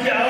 find out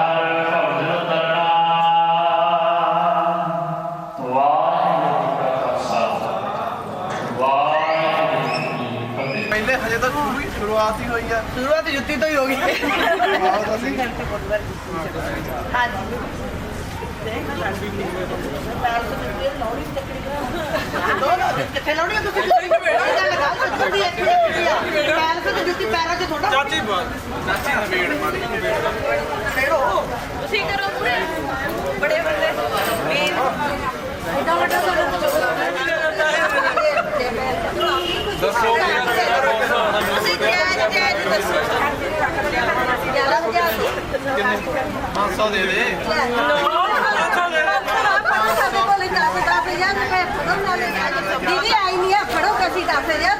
ਸ਼ੁਰੂਆਤ ਹੀ ਹੋਈ ਆ। ਸ਼ੁਰੂਆਤ ਜੁੱਤੀ ਤੋਂ ਹੀ ਹੋ ਗਈ। ਆਓ ਤਾਂ ਸਹੀ ਹਾਂਜੀ ਕਿੱਥੇ ਲਾਉਣੀ ਆ? ਤੁਸੀਂ ਜੁੱਤੀ ਇਹ ਗੱਲ ਲਗਾ ਜੁੱਤੀ ਇੱਥੇ ਹੁੰਦੀ ਆ। ਪੈਰ ਤੇ ਜੁੱਤੀ ਪੈਰਾਂ 'ਚ ਥੋੜਾ ਚਾਚੀ ਬਾਤ ਚਾਚੀ ਦਾ ਵੇੜ ਮਾਰੀ ਤੁਸੀਂ ਕਰੋ ਪੂਰੇ। ਬੜੇ ਬੰਦੇ। ਵੀਰ ਐਡਾ ਵੱਡਾ ਦੱਸੋ। ਤੁਸੀਂ 500 ਦੇ ਦੇ। ਦੀਦੀ ਆਈ ਨਹੀਂ ਆ ਫੜੋ ਕਸੀ ਦੱਸ ਯਾਰ।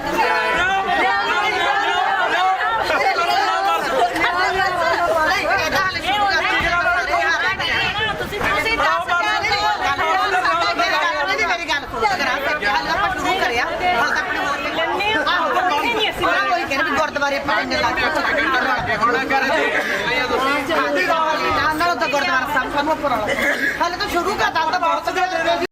আচ্ছা, আচ্ছা। তো করতে পারতাম সম্ভব তাহলে তো শুরু কাজ